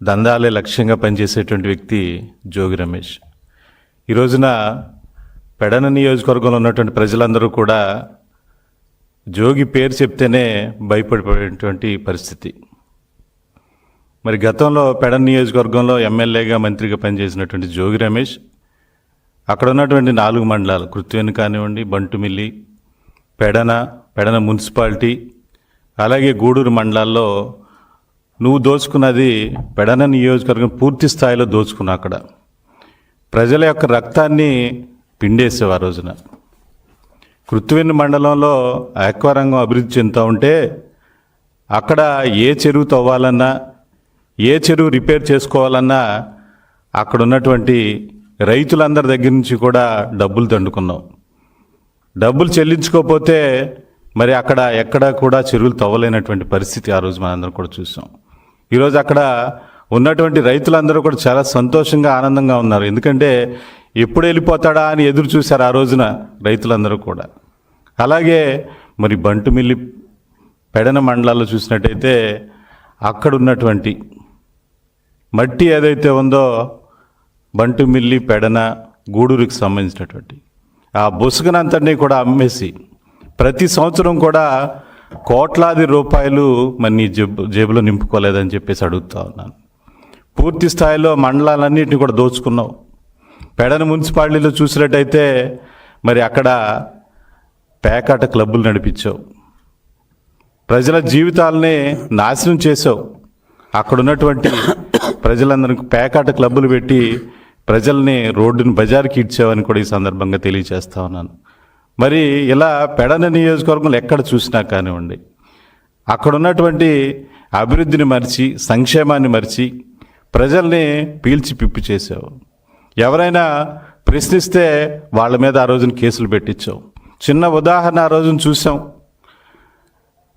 దందాలే లక్ష్యంగా పనిచేసేటువంటి వ్యక్తి జోగి రమేష్. ఈ రోజున పెడన నియోజకవర్గంలో ఉన్నటువంటి ప్రజలందరూ కూడా జోగి పేరు చెప్తేనే భయపడిపోయేటువంటి పరిస్థితి. మరి గతంలో పెడన నియోజకవర్గంలో ఎమ్మెల్యేగా మంత్రిగా పనిచేసినటువంటి జోగి రమేష్ అక్కడ ఉన్నటువంటి నాలుగు మండలాలు కృత్వేను కానివ్వండి బంటుమిల్లి పెడన పెడన మున్సిపాలిటీ అలాగే గూడూరు మండలాల్లో నువ్వు దోచుకున్నది పెడన నియోజకవర్గం పూర్తి స్థాయిలో దోచుకున్నా అక్కడ. ప్రజల యొక్క రక్తాన్ని పిండేసావు ఆ రోజున. కృత్వెన్ను మండలంలో ఆక్వారంగం అభివృద్ధి చెందుతూ ఉంటే అక్కడ ఏ చెరువు తవ్వాలన్నా ఏ చెరువు రిపేర్ చేసుకోవాలన్నా అక్కడ ఉన్నటువంటి రైతులందరి దగ్గర నుంచి కూడా డబ్బులు దండుకున్నాం. డబ్బులు చెల్లించుకోకపోతే మరి అక్కడ ఎక్కడ కూడా చెరువులు తవ్వలేనటువంటి పరిస్థితి ఆ రోజు మనందరం కూడా చూసాం. ఈరోజు అక్కడ ఉన్నటువంటి రైతులందరూ కూడా చాలా సంతోషంగా ఆనందంగా ఉన్నారు. ఎందుకంటే ఎప్పుడు వెళ్ళిపోతాడా అని ఎదురు చూశారు ఆ రోజున రైతులందరూ కూడా. అలాగే మరి బంటుమిల్లి పెడన మండలాల్లో చూసినట్టయితే అక్కడ ఉన్నటువంటి మట్టి ఏదైతే ఉందో బంటుమిల్లి పెడన గూడూరుకి సంబంధించినటువంటి ఆ బుసుకనంతటినీ కూడా అమ్మేసి ప్రతి సంవత్సరం కూడా కోట్లాది రూపాయలు మరి నీ జేబు జేబులో నింపుకోలేదని చెప్పేసి అడుగుతా ఉన్నాను. పూర్తి స్థాయిలో మండలాలన్నింటినీ కూడా దోచుకున్నావు. పెడన మున్సిపాలిటీలో చూసినట్టయితే మరి అక్కడ పేకాట క్లబ్బులు నడిపించావు. ప్రజల జీవితాలని నాశనం చేసావు అక్కడ ఉన్నటువంటి ప్రజలందరికీ పేకాట క్లబ్బులు పెట్టి ప్రజల్ని రోడ్డుని బజార్కి ఇచ్చావని కూడా ఈ సందర్భంగా తెలియజేస్తా ఉన్నాను. మరి ఇలా పెడన నియోజకవర్గంలో ఎక్కడ చూసినా కానివ్వండి అక్కడ ఉన్నటువంటి అభివృద్ధిని మరిచి సంక్షేమాన్ని మరిచి ప్రజల్ని పీల్చి పిప్పి చేసావు ఎవరైనా ప్రశ్నిస్తే వాళ్ళ మీద ఆ రోజున కేసులు పెట్టించావు. చిన్న ఉదాహరణ ఆ రోజున చూసాం.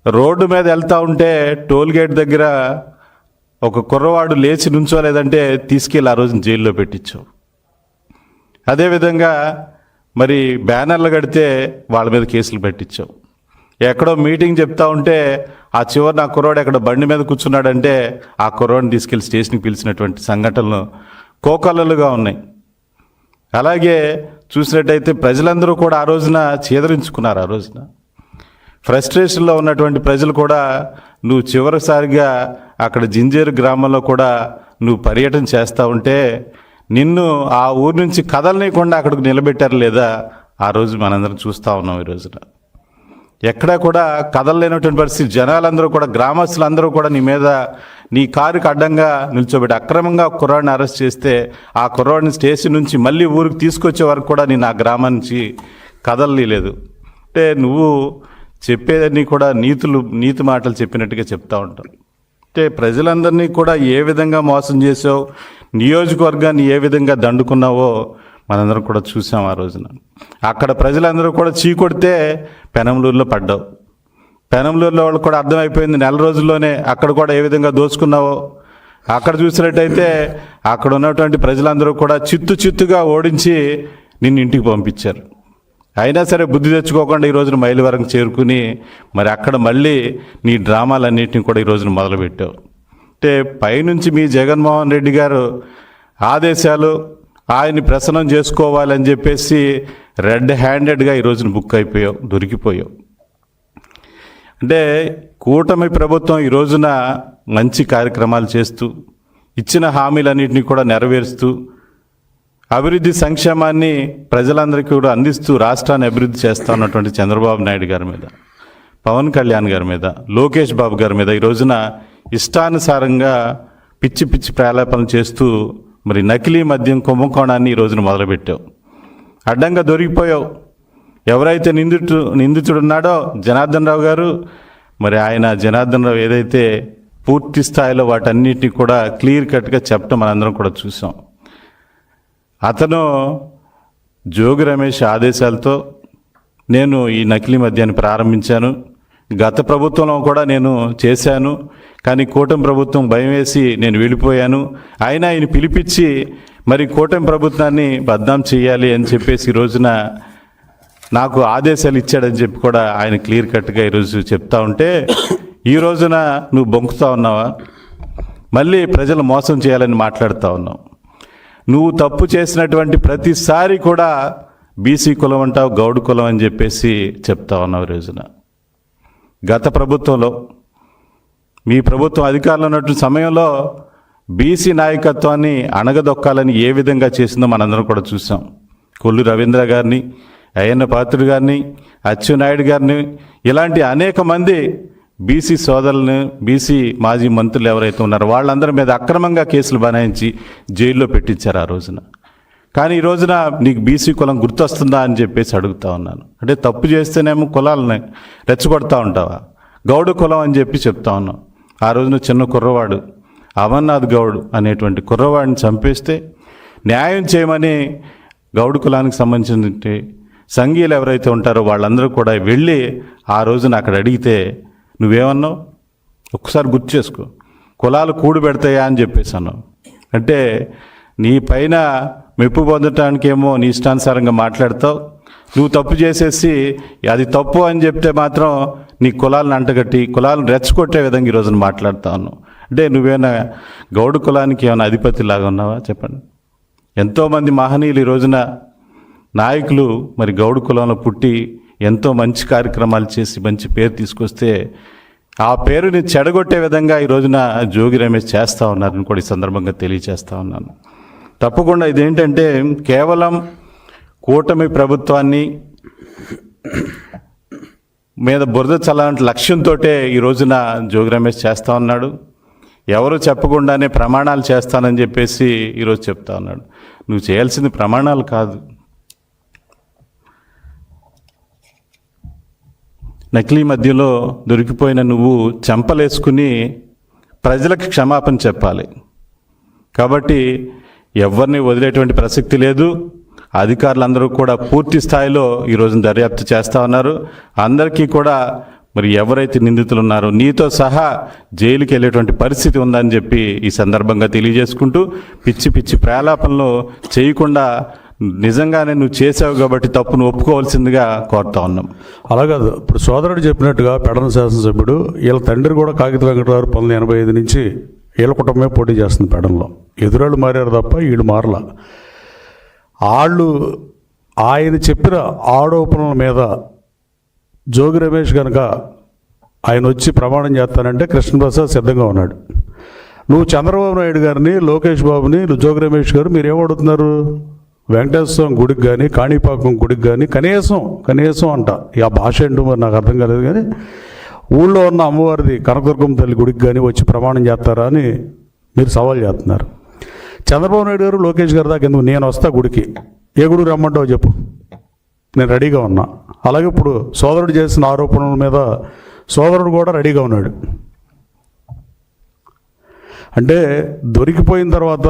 రోడ్డు మీద వెళ్తా ఉంటే టోల్ గేట్ దగ్గర ఒక కుర్రవాడు లేచి నుంచోలేదంటే తీసుకెళ్ళి ఆ రోజున జైల్లో పెట్టించావు. అదేవిధంగా మరి బ్యానర్లు కడితే వాళ్ళ మీద కేసులు పెట్టించావు ఎక్కడో మీటింగ్ చెప్తా ఉంటే ఆ చివరి నా కుర్రోడు ఎక్కడ బండి మీద కూర్చున్నాడంటే ఆ కుర్రోడిని తీసుకెళ్ళి స్టేషన్కి పిలిచినటువంటి సంఘటనలు కోకలలుగా ఉన్నాయి. అలాగే చూసినట్టయితే ప్రజలందరూ కూడా ఆ రోజున చేదరించుకున్నారు ఆ రోజున. ఫ్రస్ట్రేషన్లో ఉన్నటువంటి ప్రజలు కూడా నువ్వు చివరిసారిగా అక్కడ జింజేరు గ్రామంలో కూడా నువ్వు పర్యటన చేస్తూ ఉంటే నిన్ను ఆ ఊరు నుంచి కదలనీయకుండా అక్కడికి నిలబెట్టారు లేదా? ఆ రోజు మనందరం చూస్తూ ఉన్నాం ఈ రోజున. ఎక్కడా కూడా కదలలేనటువంటి పరిస్థితి. జనాలందరూ కూడా గ్రామస్తులందరూ కూడా నీ మీద నీ కారుకి అడ్డంగా నిల్చోబెట్టి అక్రమంగా కుర్రాడిని అరెస్ట్ చేస్తే ఆ కుర్రాడిని స్టేషన్ నుంచి మళ్ళీ ఊరికి తీసుకొచ్చే వరకు కూడా నేను ఆ గ్రామం నుంచి కదలలేదు అంటే నువ్వు చెప్పేదన్నీ కూడా నీతులు నీతి మాటలు చెప్పినట్టుగా చెప్తా ఉంటావు అంటే ప్రజలందరినీ కూడా ఏ విధంగా మోసం చేసావు నియోజకవర్గాన్ని ఏ విధంగా దండుకున్నావో మనందరం కూడా చూసాం ఆ రోజున. అక్కడ ప్రజలందరూ కూడా చీకొడితే పెనంలూరులో పడ్డావు. పెనంలూరులో వాళ్ళు కూడా అర్థమైపోయింది నెల రోజుల్లోనే అక్కడ కూడా ఏ విధంగా దోచుకున్నావో అక్కడ చూసినట్టయితే అక్కడ ఉన్నటువంటి ప్రజలందరూ కూడా చిత్తు చిత్తుగా ఓడించి నిన్ను ఇంటికి పంపించారు. అయినా సరే బుద్ధి తెచ్చుకోకుండా ఈ రోజున మైలు వరకు చేరుకుని మరి అక్కడ మళ్ళీ నీ డ్రామాలన్నింటినీ కూడా ఈ రోజున మొదలుపెట్టావు. అంటే పైనుంచి మీ జగన్మోహన్ రెడ్డి గారు ఆదేశాలు ఆయన్ని ప్రసన్నం చేసుకోవాలని చెప్పేసి రెడ్ హ్యాండెడ్గా ఈ రోజున బుక్ అయిపోయావు దొరికిపోయావు. అంటే కూటమి ప్రభుత్వం ఈ రోజున మంచి కార్యక్రమాలు చేస్తూ ఇచ్చిన హామీలన్నింటినీ కూడా నెరవేరుస్తూ అభివృద్ధి సంక్షేమాన్ని ప్రజలందరికీ కూడా అందిస్తూ రాష్ట్రాన్ని అభివృద్ధి చేస్తా ఉన్నటువంటి చంద్రబాబు నాయుడు గారి మీద పవన్ కళ్యాణ్ గారి మీద లోకేష్ బాబు గారి మీద ఈ రోజున ఇష్టానుసారంగా పిచ్చి పిచ్చి ప్రాలాపనలు చేస్తూ మరి నకిలీ మద్యం కుంభకోణాన్ని ఈ రోజున మొదలుపెట్టావు. అడ్డంగా దొరికిపోయావు. ఎవరైతే నిందితు నిందితుడు ఉన్నాడో జనార్దన్ రావు గారు మరి ఆయన జనార్దన్ రావు ఏదైతే పూర్తి స్థాయిలో వాటన్నిటిని కూడా క్లియర్ కట్గా చెప్పడం మనందరం కూడా చూసాం. అతను జోగి రమేష్ ఆదేశాలతో నేను ఈ నకిలీ మద్యాన్ని ప్రారంభించాను. గత ప్రభుత్వంలో కూడా నేను చేశాను. కానీ కూటమి ప్రభుత్వం భయం వేసి నేను వెళ్ళిపోయాను. ఆయన ఆయన పిలిపించి మరి కూటమి ప్రభుత్వాన్ని బద్నాం చేయాలి అని చెప్పేసి ఈ రోజున నాకు ఆదేశాలు ఇచ్చాడని చెప్పి కూడా ఆయన క్లియర్ కట్గా ఈరోజు చెప్తా ఉంటే ఈ రోజున నువ్వు బొంకుతా ఉన్నావా? మళ్ళీ ప్రజలు మోసం చేయాలని మాట్లాడుతూ ఉన్నావు. నువ్వు తప్పు చేసినటువంటి ప్రతిసారి కూడా బీసీ కులం అంటావు గౌడు కులం అని చెప్పేసి చెప్తా ఉన్నావు రోజున. గత ప్రభుత్వంలో మీ ప్రభుత్వం అధికారంలో ఉన్నటువంటి సమయంలో బీసీ నాయకత్వాన్ని అణగదొక్కాలని ఏ విధంగా చేసిందో మనందరం కూడా చూసాం. కొల్లు రవీంద్ర గారిని అయ్యన్న పాత్రుడు గారిని అచ్చెన్నాయుడు గారిని ఇలాంటి అనేక మంది బీసీ సోదరులను బీసీ మాజీ మంత్రులు ఎవరైతే ఉన్నారో వాళ్ళందరి మీద అక్రమంగా కేసులు బనాయించి జైల్లో పెట్టించారు ఆ రోజున. కానీ ఈ రోజున నీకు బీసీ కులం గుర్తొస్తుందా అని చెప్పేసి అడుగుతా ఉన్నాను. అంటే తప్పు చేస్తేనేమో కులాలని రెచ్చగొడతా ఉంటావా? గౌడు కులం అని చెప్పి చెప్తా ఉన్నాం. ఆ రోజున చిన్న కుర్రవాడు అమర్నాథ్ గౌడ్ అనేటువంటి కుర్రవాడిని చంపేస్తే న్యాయం చేయమని గౌడు కులానికి సంబంధించిన సంఘీయులు ఎవరైతే ఉంటారో వాళ్ళందరూ కూడా వెళ్ళి ఆ రోజున అక్కడ అడిగితే నువ్వేమన్నావు? ఒక్కసారి గుర్తు చేసుకో. కులాలు కూడు పెడతాయా అని చెప్పేసి అన్నావు. అంటే నీ పైన మెప్పు పొందటానికేమో నీ ఇష్టానుసారంగా మాట్లాడతావు. నువ్వు తప్పు చేసేసి అది తప్పు అని చెప్తే మాత్రం నీ కులాలను అంటగట్టి కులాలను రెచ్చగొట్టే విధంగా ఈరోజున రోజున మాట్లాడుతా ఉన్నావు. అంటే నువ్వేనా గౌడు కులానికి ఏమైనా అధిపతి లాగా ఉన్నావా? చెప్పండి. ఎంతోమంది మహనీయులు ఈ రోజున నాయకులు మరి గౌడు కులంలో పుట్టి ఎంతో మంచి కార్యక్రమాలు చేసి మంచి పేరు తీసుకొస్తే ఆ పేరుని చెడగొట్టే విధంగా ఈ రోజున జోగి రమేష్ చేస్తూ ఉన్నారని కూడా ఈ సందర్భంగా తెలియజేస్తూ ఉన్నాను. తప్పకుండా ఇదేంటంటే కేవలం కూటమి ప్రభుత్వాన్ని మీద బురద చల్లాలంటే లక్ష్యంతో ఈ రోజున జోగి రమేష్ చేస్తూ ఉన్నాడు. ఎవరు చెప్పకుండానే ప్రమాణాలు చేస్తానని చెప్పేసి ఈరోజు చెప్తా ఉన్నాడు. నువ్వు చేయాల్సింది ప్రమాణాలు కాదు. నకిలీ మధ్యలో దొరికిపోయిన నువ్వు చెంపలేసుకుని ప్రజలకు క్షమాపణ చెప్పాలి. కాబట్టి ఎవరిని వదిలేటువంటి ప్రసక్తి లేదు. అధికారులందరూ కూడా పూర్తి స్థాయిలో ఈ రోజున దర్యాప్తు చేస్తూ ఉన్నారు. అందరికీ కూడా మరి ఎవరైతే నిందితులు ఉన్నారో నీతో సహా జైలుకి వెళ్ళేటువంటి పరిస్థితి ఉందని చెప్పి ఈ సందర్భంగా తెలియజేసుకుంటూ పిచ్చి పిచ్చి ప్రేలాపనలు చేయకుండా నిజంగానే నువ్వు చేసావు కాబట్టి తప్పును ఒప్పుకోవాల్సిందిగా కోరుతా ఉన్నాం. అలా కాదు. ఇప్పుడు సోదరుడు చెప్పినట్టుగా పెడన శాసనసభ్యుడు వీళ్ళ తండ్రి కూడా కాగిత వెంకటరావు పంతొమ్మిది ఎనభై ఐదు నుంచి వీళ్ళ కుటుంబమే పోటీ చేస్తుంది పెడంలో ఎదురాళ్ళు మారారు తప్ప వీళ్ళు మారల. వాళ్ళు ఆయన చెప్పిన ఆరోపణల మీద జోగి రమేష్ కనుక ఆయన వచ్చి ప్రమాణం చేస్తానంటే కృష్ణప్రసాద్ సిద్ధంగా ఉన్నాడు. నువ్వు చంద్రబాబు నాయుడు గారిని లోకేష్ బాబుని జోగి రమేష్ గారు మీరేమడుతున్నారు వెంకటేశ్వర గుడికి కానీ కాణిపాకం గుడికి కానీ కనీసం కనీసం అంట. ఆ భాష ఏంటో మరి నాకు అర్థం కాలేదు కానీ ఊళ్ళో ఉన్న అమ్మవారిది కనకదుర్గం తల్లి గుడికి కానీ వచ్చి ప్రమాణం చేస్తారా అని మీరు సవాల్ చేస్తున్నారు. చంద్రబాబు నాయుడు గారు లోకేష్ గారి దాకా ఎందుకు? నేను వస్తా గుడికి. ఏ గుడికి రమ్మంటావు చెప్పు. నేను రెడీగా ఉన్నా. అలాగే ఇప్పుడు సోదరుడు చేసిన ఆరోపణల మీద సోదరుడు కూడా రెడీగా ఉన్నాడు. అంటే దొరికిపోయిన తర్వాత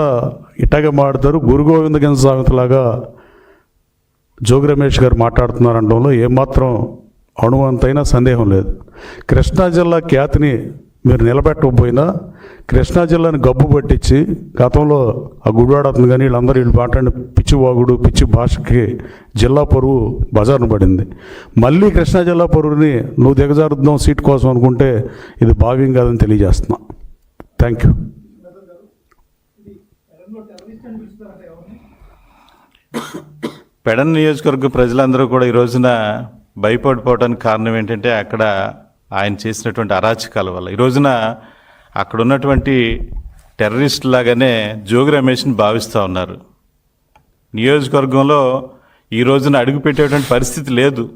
ఇట్టగా మాడతారు గురు గోవింద గింజ సామెతలాగా జోగి రమేష్ గారు మాట్లాడుతున్నారనడంలో ఏమాత్రం అణువంతైనా సందేహం లేదు. కృష్ణా జిల్లా ఖ్యాతిని మీరు నిలబెట్టకపోయినా కృష్ణా జిల్లాని గబ్బు పట్టించి గతంలో ఆ గుడివాడ కానీ వీళ్ళందరూ వీళ్ళు మాట్లాడిన పిచ్చి వాగుడు పిచ్చి భాషకి జిల్లా పరువు బజారును పడింది. మళ్ళీ కృష్ణా జిల్లా పరువుని నువ్వు దిగజారుద్దాం సీట్ కోసం అనుకుంటే ఇది భావ్యం కాదని తెలియజేస్తున్నా. థ్యాంక్ యూ పెడన్ నియోజకవర్గ ప్రజలందరూ కూడా ఈ రోజున భయపడిపోవడానికి కారణం ఏంటంటే అక్కడ ఆయన చేసినటువంటి అరాచకాల వల్ల. ఈ రోజున అక్కడ ఉన్నటువంటి టెర్రరిస్ట్ లాగానే జోగి రమేష్ని భావిస్తూ ఉన్నారు. నియోజకవర్గంలో ఈ రోజున అడుగుపెట్టేటువంటి పరిస్థితి లేదు.